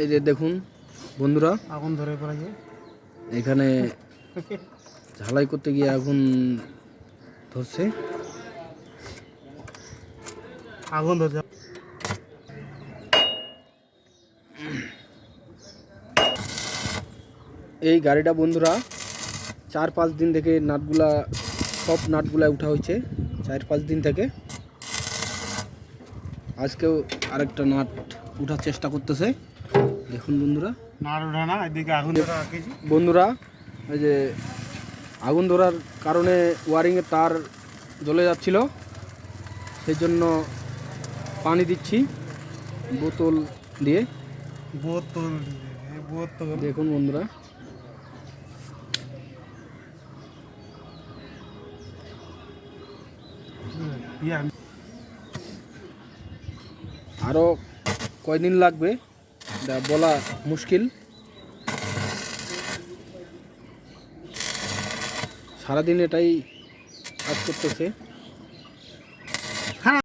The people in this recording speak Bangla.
এই যে দেখুন বন্ধুরা আগুন ধরে পড়েছে। এখানে ঝালাই করতে গিয়ে আগুন ধরছে। আগুন ধরছে। এই গাড়িটা বন্ধুরা চার পাঁচ দিন থেকে নাটগুলা সব নাটগুলা উঠা হয়েছে চার পাঁচ দিন থেকে। আজকেও আরেকটা নাট উঠার চেষ্টা করতেছে। দেখুন বন্ধুরা। নাড় ওঠে না এদিকে আগুন ধরে বন্ধুরা ওই যে আগুন ধরার কারণে ওয়ারিংয়ের তার জ্বলে যাচ্ছিল। সেই জন্য পানি দিচ্ছি বোতল দিয়ে। বোতল বোতল। দেখুন বন্ধুরা। ইয়া আরও কয়দিন লাগবে? এটা বলা মুশকিল। সারাদিন এটাই কাজ করতেছে।